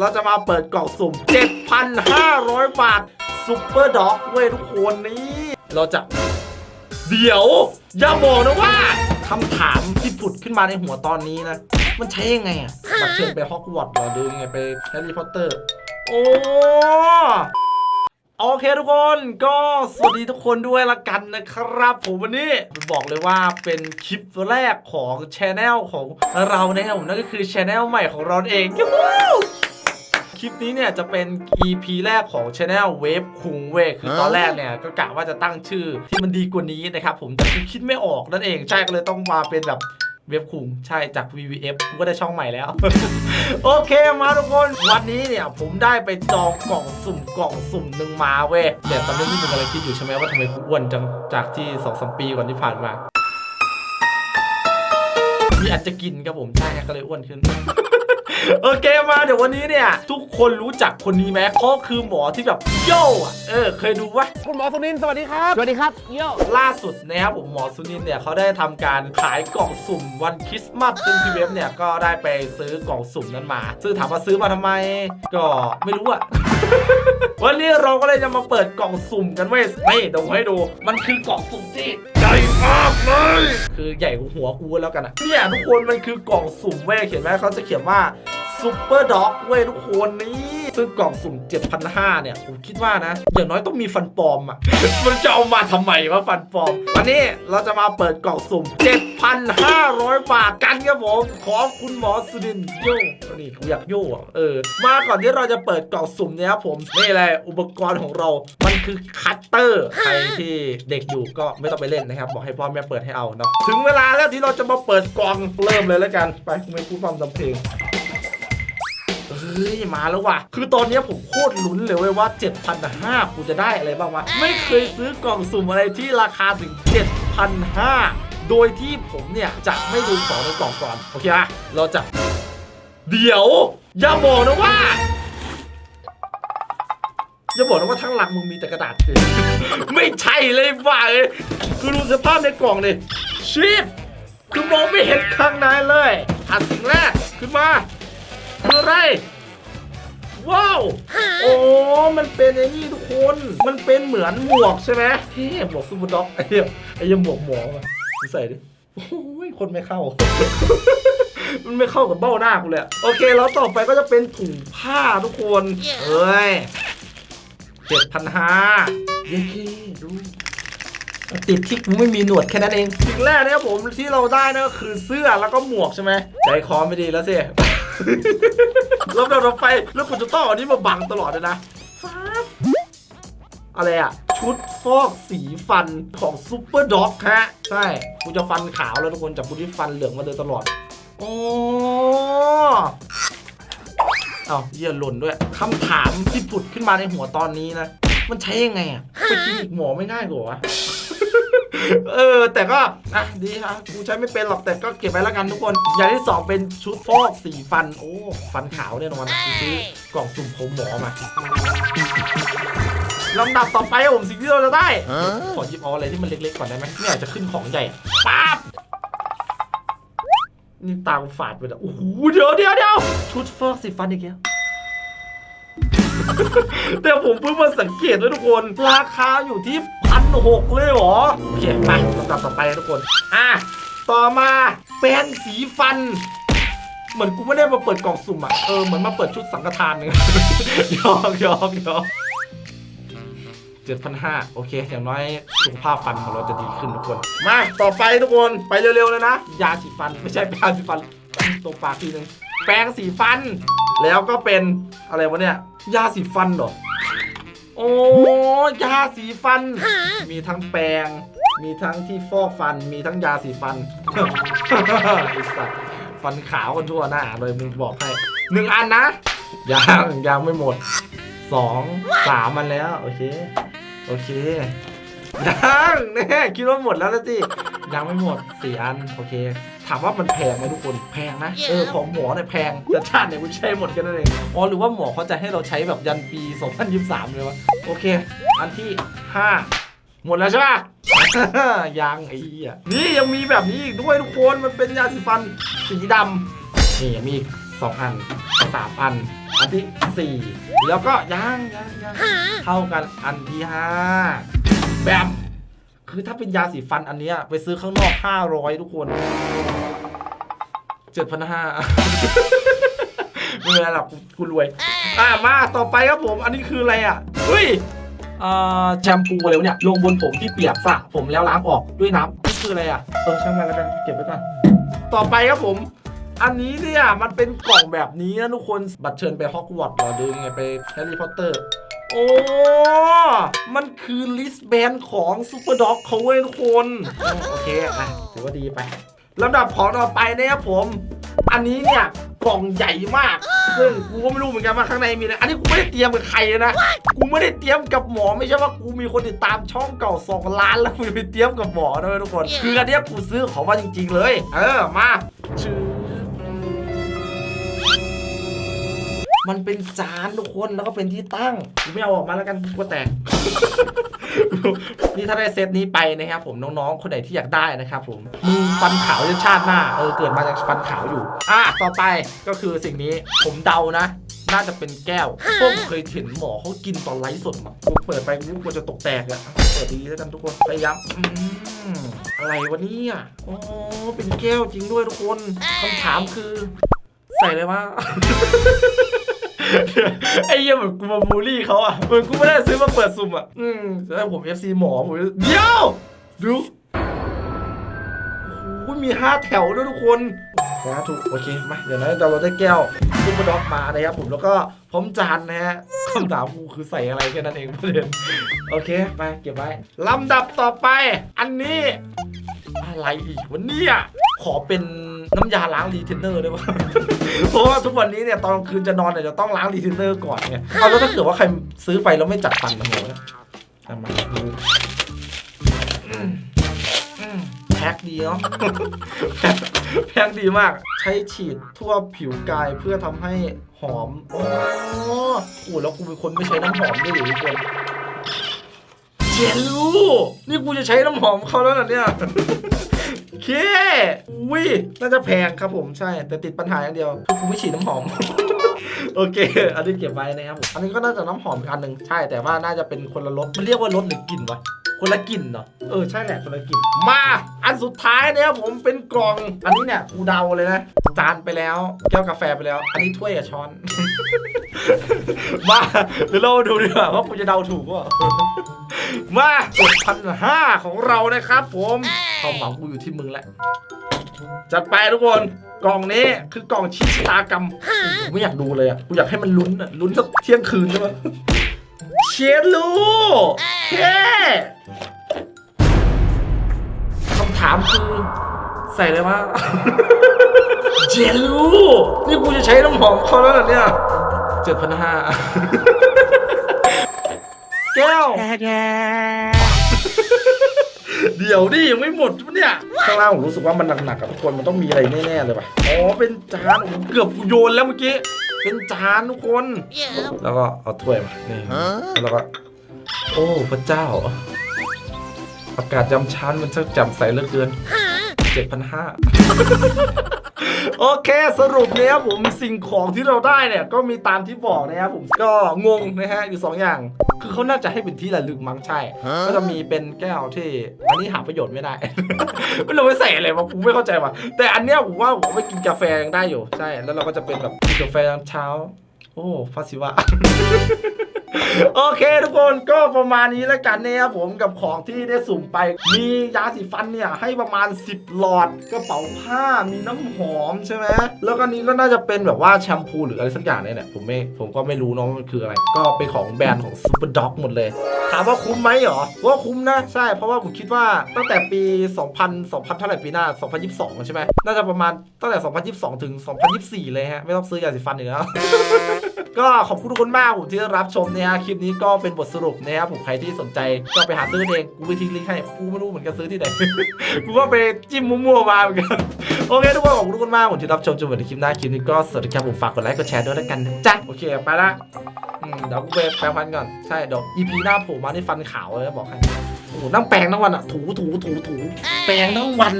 เราจะมาเปิดกล่องสุ่ม 7,500 บาทซุปเปอร์ด็อกเว้ยทุกคนนี่เราจะ เดี๋ยว อย่าบอกนะว่าคำถามที่ผุดขึ้นมาในหัวตอนนี้นะ มันใช้ยังไงอะบัตรเชิญไปฮอกวอตส์หรอหรือยังไงไปแฮร์รี่พอตเตอร์ โอ้โอเคทุกคนก็สวัสดีทุกคนด้วยละกันนะครับ ผมวันนี้บอกเลยว่าเป็นคลิปแรกของช anel ของเรานะครับผมนั่นก็คือช anel ใหม่ของเราเองยูฮู คลิปนี้เนี่ยจะเป็น EP แรกของ Channel เวฟคุงเวยคือตอนแรกเนี่ยก็กะว่าจะตั้งชื่อที่มันดีกว่านี้นะครับผมแต่คือคิดไม่ออกนั่นเองใช่ก็เลยต้องมาเป็นแบบเว็บคุงใช่จาก VVF กูก็ได้ช่องใหม่แล้ว โอเคมาทุกคน วันนี้เนี่ยผมได้ไปจองกล่องสุ่มกล่องสุ่มหนึ่งมาเว้ยเดี๋ยวตอนนี้พี่มึงกำลังคิดอยู่ใช่ไหมว่าทำไมกูอ้วนจังจากที่สองสามปีก่อนที่ผ่านมามีอันจะกินครับผมใช่ก็เลยอ้วนขึ้น โอเคมาเดี๋ยววันนี้เนี่ย ทุกคนรู้จักคนนี้ไหมเขาคือหมอที่แบบโย่อะเออ เคยดูวะคุณหมอสุนินท์สวัสดีครับ สวัสดีครับโยล่าสุดนะครับผมหมอสุนินเนี่ยเขาได้ทำการขายกล่องสุ่มวันคริสต์มาสซึ่งพี่เว็บเนี่ยก็ได้ไปซื้อกล่องสุ่มนั้นมา ซึ่งถามว่าซื้อมาทำไม ก็ไม่รู้อะ วันนี้เราก็เลยจะมาเปิดกล่องสุ่มกันเว้ยนี่เดี๋ยวผมให้ดู มันคือกล่องสุ่มที่ให ญ่มากเลย คือใหญ่กว่าหัวกูแล้วกันอะเนี่ยทุกคนมันคือกล่องสุ่มเว้ยเขียนไหมเขาจะเขียนว่าซูเปอร์ด็อกเว้ยทุกคนนี่ ซึ่งกล่องสุ่ม 7,500 เนี่ย ผมคิดว่านะ อย่างน้อยต้องมีฟันปลอมอะมันจะเอามาทำไมวะฟันปลอม วันนี้เราจะมาเปิดกล่องสุ่ม 7,500 บาทกันครับผมขอคุณหมอสุดินโย่นี่กูอยากโย่อะเออ มาก่อนที่เราจะเปิดกล่องสุ่มเนี่ยครับผมนี่เลยอุปกรณ์ของเรา มันคือคัตเตอร์ใครที่เด็กอยู่ก็ไม่ต้องไปเล่นนะครับ บอกให้พ่อแม่เปิดให้เอาเนาะถึงเวลาแล้วที่เราจะมาเปิดกล่องเริ่มเลยแล้วกัน ไปไม่พูดความจำเพลง ฮ้ยมาแล้วว่ะ คือตอนเนี้ยผมโคตรลุ้นเลยเว้ยว่า7,500กูจะได้อะไรบ้างวะ ไม่เคยซื้อกล่องสุ่มอะไรที่ราคาถึง 7,500 โดยที่ผมเนี่ยจะไม่ดูของในกล่องก่อน โอเคปะเราจะ เดี๋ยว อย่าบอกนะว่าอย่าบอกนะว่าทั้งหลังมึงมีแต่กระดาษสิไม่ใช่เลยว่ะเอ้ยคือดูสภาพในกล่องดิชิปคือมองไม่เห็นข้างในเลยอะสิ่งแรกขึ้นมาคื ออะไร ว้าว โอ้มันเป็นไอ้นี่ทุกคน มันเป็นเหมือนหมวกใช่ไหมเฮ้หมวกซูเปอร์ด็อก ไอ้เหี้ยไอ้เหี้ยหมวกหมอมาดูใส่ดิโอ้ยคนไม่เข้า มันไม่เข้ากับเบ้าหน้ากูเลยอะโอเค แล้วต่อไปก็จะเป็นถุงผ้าทุกคนเอ้ยเจ็ดพันห้าเย้ดูติดที่กูไม่มีหนวดแค่นั้นเองสิ่งแรกนะครับผมที่เราได้นะก็คือเสื้อแล้วก็หมวกใช่ไหมใจคอไม่ดีแล้วสิแล้วเราเราไป แล้วกูจะต้องเอาอันนี้มาบังตลอดเลยนะฟ้าบอะไรอะ ชุดฟอกสีฟันของซูเปอร์ด็อกฮะ ใช่กูจะฟันขาวแล้วทุกคนจากกูที่ฟันเหลืองมาโดยตลอดโอ้เอาเยี่ยหล่นด้วยคำถามที่ผุดขึ้นมาในหัวตอนนี้นะ มันใช้ยังไงอะ ไปคลินิกหมอไม่ง่ายกว่าวะ เออ แต่ก็อะดีครับกูใช้ไม่เป็นหรอกแต่ก็เก็บไว้แล้วกันทุกคน อย่างที่สองเป็นชุดฟอกสีฟัน โอ้ฟันขาวแน่นอนกูซื้อกล่องสุ่มผมหมอมาลำดับต่อไปครับผมสิ่งที่เราจะได้ ขอหยิบเอาอะไรที่มันเล็กๆก่อนได้ไหมไม่อยากจะขึ้นของใหญ่ป๊าบนี่ตากูฝาดไปแล้วโอ้โหเดี๋ยวเดี๋ยวเดี๋ยวชุดฟอกสีฟันอีกแล้วแต่ผมเพิ่งมาสังเกตด้วยทุกคน ราคาอยู่ที่พัน หกเลยเหรอ โอเคไปลำดับต่อไปนะทุกคน อะ ต่อมาแปรงสีฟัน เหมือนกูไม่ได้มาเปิดกล่องสุ่มอะ เออ เหมือนมาเปิดชุดสังฆทานนึงยอกยอกยอกเจ็ดพันห้าโอเค อย่างน้อยสุขภาพฟันของเราจะดีขึ้นทุกคน มา ต่อไปทุกคนไปเร็วๆเลยนะ ยาสีฟันไม่ใช่ยาสีฟันตรงปากทีนึงแปรงสีฟัน แล้วก็เป็นอะไรวะเนี่ย ยาสีฟันเหรอ โอ้ยาสีฟัน มีทั้งแปรงมีทั้งที่ฟอกฟัน มีทั้งยาสีฟันไอ้สัสฟันขาวกันทั่วหน้าเลยมึงบอกให้หนึ่งอันนะยังยังไม่หมดสองสามมันแล้ว โอเค โอเคยังแน่คิดว่าหมดแล้วนะสิ ยังไม่หมดสี่อันโอเค ถามว่ามันแพงไหมทุกคนแพงนะ เออของหมอเนี่ยแพงแต่ชาติเนี่ยกูใช้หมดกันนั่นเองอ๋อหรือว่าหมอเขาจะให้เราใช้แบบยันปี 2023 เลยวะโอเค อันที่ 5 หมดแล้วใช่ปะยังไอ้เหี้ยนี่ยังมีแบบนี้อีกด้วยทุกคนมันเป็นยาสีฟันสีดำนี่ยังมีอีกสองอันสามอัน อันที่สี่แล้วก็ยังยังยังเท่ากันอันที่ห้าแบม คือถ้าเป็นยาสีฟันอันเนี้ยไปซื้อข้างนอก500ทุกคน7,500ไม่เป็นไรหรอกกูกูรวย อะมาต่อไปครับผม อันนี้คืออะไรอะเฮ้ยอ่าแชมพูอะไรวเนี่ย ลงบนผมที่เปียกสระผมแล้วล้างออกด้วยน้ำนี่คืออะไรอะเออช่างมันแล้วกันเก็บไว้ก่อนต่อไปครับผม อันนี้เนี่ยมันเป็นกล่องแบบนี้นะทุกคนบัตรเชิญไปฮอกวอตส์เหรอดูยังไงไปแฮร์รี่พอตเตอร์ โอ้ มันคือลิสแบนของซูเปอร์ด็อกเขาเว้ยทุกคนอืมโอเคอะถือว่าดีไปลำดับของต่อไปนะครับผม อันนี้เนี่ยกล่องใหญ่มาก ซึ่งกูก็ไม่รู้เหมือนกันว่าข้างในมีอะไร อันนี้กูไม่ได้เตรียมกับใครเลยนะ กูไม่ได้เตรียมกับหมอไม่ใช่ว่ากูมีคนติดตามช่องเก่าสองล้านแล้วกูจะไปเตรียมกับหมอนะเว้ยทุกคน คืออันเนี้ยกูซื้อของมาจริง ๆ เลย เออมาชื่อ มันเป็นจานทุกคนแล้วก็เป็นที่ตั้งไม่เอาออกมาแล้วกันกูกลัวแตก นี่ถ้าได้เซตนี้ไปนะครับผมน้องๆ คนไหนที่อยากได้นะครับผมมึงฟันขาวยันชาติหน้าเออเกิดมาจากฟันขาวอยู่ อะต่อไปก็คือสิ่งนี้ผมเดานะน่าจะเป็นแก้วพวกเคยเห็นหมอเขากินตอนไลฟ์สดมากูเปิดไปกูกลัวจะตกแตกอะเปิดดีแล้วกันทุกคนพยายามอืมอะไรวะเนี่ยอ๋อเป็นแก้วจริงด้วยทุกคนคำถามคือ ใส่เลยว่า ไอ้เหี้ยเหมือนกูมาบูลลี่เขาอะเหมือนกูไม่ได้ซื้อมาเปิดซุ่มอะ อืมแล้วผม FC หมอผมเดี๋ยวดูโอ้โหมีห้าแถวด้วยทุกคนสาธุโอเคมาเดี๋ยวนะเราได้แก้วซุปเปอร์ด็อกมานะครับผมแล้วก็พร้อมจานนะฮะคำถามกูคือใส่อะไรแค่นั้นเองประเด็นโอเคไปเก็บไว้ลำดับต่อไป อันนี้ อะไรอีกวันนี้อะขอเป็น น้ำยาล้างรีเทนเนอร์ได้ปะเพราะว่าทุกวันนี้เนี่ยตอนกลางคืนจะนอนเนี่ยจะต้องล้างรีเทนเนอร์ก่อนไงเอาแล้วถ้าเกิดว่าใครซื้อไปแล้วไม่จัดฟันทำไงวะเนี่ยเอามาดูอืมอืมแพ็คดีเนาะแพ็คแพ็คดีมาก ใช้ฉีดทั่วผิวกายเพื่อทำให้หอม โอ้โหแล้วกูเป็นคนไม่ใช้น้ำหอมด้วยหรือทุกคนเจลูนี่กูจะใช้น้ำหอมเขาแล้วนะเนี่ยโอ เควิน่าจะแพงครับผมใช่ แต่ติดปัญหาอย่างเดียวคือกูไม่ฉีดน้ำหอม โอเค อันนี้เก็บไว้นะครับผมอันนี้ก็น่าจะน้ำหอมอีกอันหนึ่งใช่ แต่ว่าน่าจะเป็นคนละรสมันเรียกว่ารสหรือกลิ่นวะคนละกลิ่นเหรอเออใช่แหละคนละกลิ่นมา อันสุดท้ายเนี่ยผมเป็นกล่อง อันนี้เนี่ยกูเดาเลยนะจานไปแล้วแก้วกาแฟไปแล้ว อันนี้ถ้วยกับช้อน มาเดี๋ยวเราดูดีกว่าว่ากูจะเดาถูกว่า มาพันห้าของเรานะครับ ผมความหวังกูอยู่ที่มึงแหละ จัดไปทุกคน กล่องนี้คือกล่องชิชตากรรมกูไม่อยากดูเลยอะ กูอยากให้มันลุ้นอะ ลุ้นสักเที่ยงคืนใช่ไหมเชียร์ลูเฮ้คำถามคือ ใส่เลยว่าเจลูนี่กูจะใช้น้ำหอมเขาแล้วเหรอเนี่ยเจ็ดพันห้า แก้ว เดี๋ยวดิยังไม่หมดปะเนี่ยข้างล่างผมรู้สึกว่ามันหนักๆกับทุกคนมันต้องมีอะไรแน่ๆเลยป่ะอ๋อเป็นจานโอ้โหเกือบกูโยนแล้วเมื่อกี้เป็นจานทุกคน แล้วก็เอาถ้วยมานี่แล้วก็ โอ้พระเจ้า อากาศยามเช้ามันช่างแจ่มใสเหลือเกินเจ็ดพันห้า โอเคสรุปเนี่ยครับผมสิ่งของที่เราได้เนี่ยก็มีตามที่บอกนะครับผมก็งงนะฮะอยู่สองอย่าง คือเขาน่าจะให้เป็นที่ระลึกมั้งใช่ ก็จะมีเป็นแก้วที่อันนี้หาประโยชน์ไม่ได้ ไม่รู้ไปใส่อะไรมาผมไม่เข้าใจว่ะแต่อันเนี้ยผมว่าผมไปกินกาแฟยังได้อยู่ใช่ แล้วเราก็จะเป็นแบบกินกาแฟตอนเช้า โอ้ฟาซิวะ โอเคทุกคนก็ประมาณนี้แล้วกันเนี่ยครับผมกับของที่ได้สุ่มไป มียาสีฟันเนี่ยให้ประมาณ 10 หลอดกระเป๋าผ้ามีน้ำหอมใช่ไหมแล้วก็นี้ก็น่าจะเป็นแบบว่าแชมพูหรืออะไรสักอย่างเนี่ยแหละผมไม่ผมก็ไม่รู้เน้องมันคืออะไร ก็เป็นของแบรนด์ของ Super Dog หมดเลย ถามว่าคุ้มไหมเหรอว่าคุ้มนะใช่เพราะว่าผมคิดว่าตั้งแต่ปี 2000 2000เท่าไหร่ปีหน้า 2022 ใช่ไหมน่าจะประมาณตั้งแต่ 2022 ถึง 2024 เลยฮะไม่ต้องซื้อยาสีฟันอีกแล้ว ก็ขอบคุณทุกคนมากผมที่รับชมเนี่ยฮะคลิปนี้ก็เป็นบทสรุปนะครับผมใครที่สนใจก็ไปหาซื้อเองกูไปทิ้งลิงก์ให้กูไม่รู้เหมือนกันซื้อที่ไหนกูก็ไปจิ้มมั่วๆมาเหมือนกันโอเคทุกคนขอบคุณทุกคนมากผมที่รับชมจนถึงคลิปหน้าคลิปนี้ก็สวัสดีครับผมฝากกดไลค์กดแชร์ด้วยแล้วกันนะจ๊ะโอเคไปละเดี๋ยวกูไปแปรงฟันก่อนใช่เดี๋ยว EP หน้าผล่มาในฟันขาวเลยนะบอกให้โอ้โหนั่งแปรงทั้งวันอะถูถูถูถูแปรงทั้งวัน